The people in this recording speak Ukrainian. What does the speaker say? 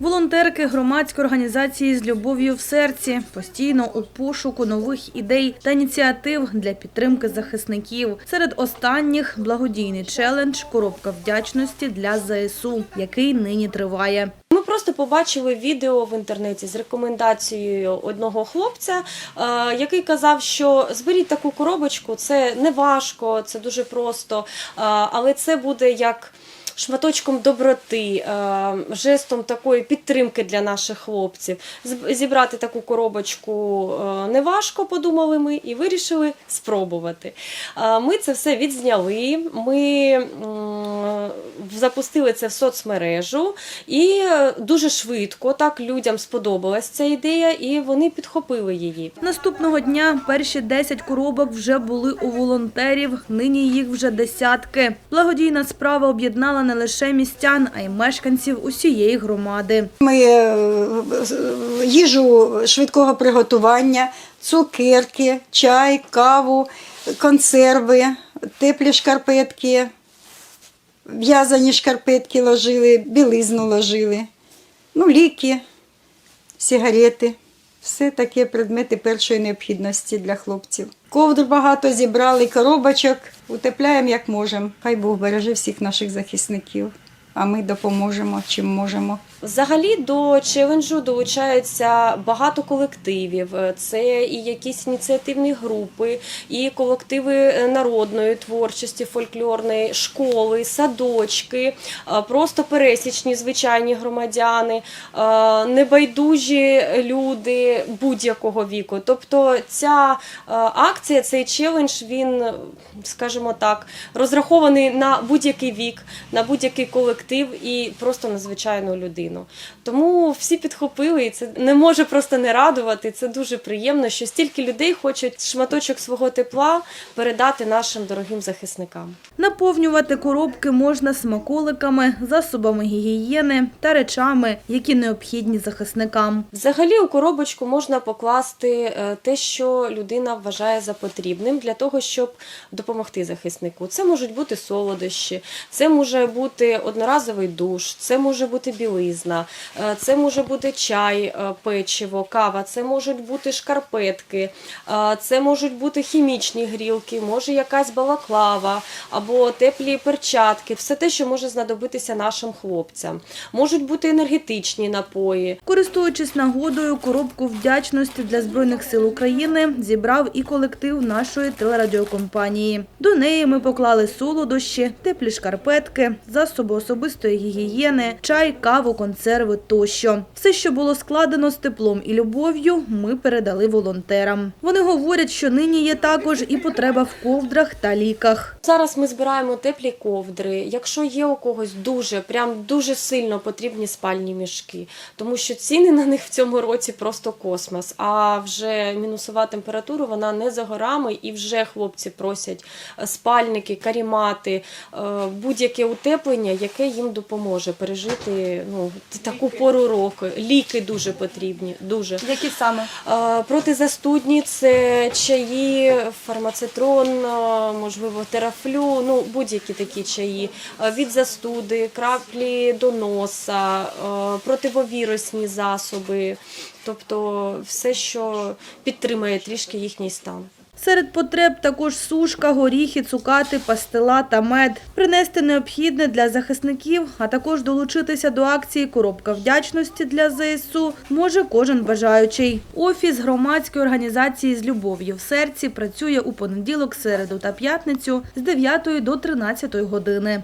Волонтерки громадської організації з любов'ю в серці постійно у пошуку нових ідей та ініціатив для підтримки захисників. Серед останніх благодійний челендж Коробка вдячності для ЗСУ, який нині триває. Ми просто побачили відео в інтернеті з рекомендацією одного хлопця, е, який казав, що зберіть таку коробочку, це не важко, це дуже просто, е, але це буде як. Шматочком доброти, е, жестом такої підтримки для наших хлопців. Зібрати таку коробочку неважко, подумали ми, і вирішили спробувати. Е, Ми це все відзняли. Ми запустили це в соцмережу, і е, дуже швидко так людям сподобалась ця ідея, і вони підхопили її. Наступного дня перші 10 коробок вже були у волонтерів. Нині їх вже десятки. Благодійна справа об'єднала не лише містян, а й мешканців усієї громади. Ми е, їжу швидкого приготування, цукерки, чай, каву, консерви, теплі шкарпетки, в'язані шкарпетки ложили, білизну ложили, ну, ліки, сигарети. Все таке предмети першої необхідності для хлопців. Ковдр багато зібрали, коробочок, утепляємо як можемо. Хай Бог береже всіх наших захисників, а ми допоможемо чим можемо. Взагалі до челенджу долучаються багато колективів. Це і якісь ініціативні групи, і колективи е, народної творчості, фольклорної, школи, садочки, е, просто пересічні звичайні громадяни, е, небайдужі люди будь-якого віку. Тобто ця акція, цей челендж, він, скажімо так, розрахований на будь-який вік, на будь-який колектив і просто на звичайну людину. Тому всі підхопили, і це не може просто не радувати. Це дуже приємно, що стільки людей хочуть шматочок свого тепла передати нашим дорогим захисникам. Наповнювати коробки можна смаколиками, засобами гігієни та речами, які необхідні захисникам. Взагалі у коробочку можна покласти е, те, що людина вважає за потрібним для того, щоб допомогти захиснику. Це можуть бути солодощі, це може бути одноразовий душ, це може бути білизна, е, це може бути чай, е, печиво, кава, це можуть бути шкарпетки, е, це можуть бути хімічні грілки, може якась балаклава або теплі перчатки, все те, що може знадобитися нашим хлопцям. Можуть бути енергетичні напої. Користуючись нагодою, коробку вдячності для Збройних сил України зібрав і колектив нашої телерадіокомпанії. До неї ми поклали солодощі, теплі шкарпетки, засоби особистої гігієни, чай, каву, консерви тощо. Все, що було складено з теплом і любов'ю, ми передали волонтерам. Вони говорять, що нині є також і потреба в ковдрах та ліках. Зараз ми збираємо теплі ковдри. Якщо є у когось дуже, прям дуже сильно потрібні спальні мішки, тому що ціни на них в цьому році просто космос. А вже мінусова температура вона не за горами, і вже хлопці просять спальники, карімати, е, будь-яке утеплення, яке їм допоможе пережити ну таку пору року. Ліки дуже потрібні. Дуже Які саме? Протизастудні це чаї, фармацетрон, можливо, терафлю, ну будь-які такі чаї, від застуди, краплі до носа, противовірусні засоби, тобто все, що підтримує трішки їхній стан. Серед потреб також сушка, горіхи, цукати, пастила та мед. Принести необхідне для захисників, а також долучитися до акції «Коробка вдячності для ЗСУ» може кожен бажаючий. Офіс громадської організації з любов'ю в серці працює у понеділок, середу та п'ятницю з 9 до 13 години.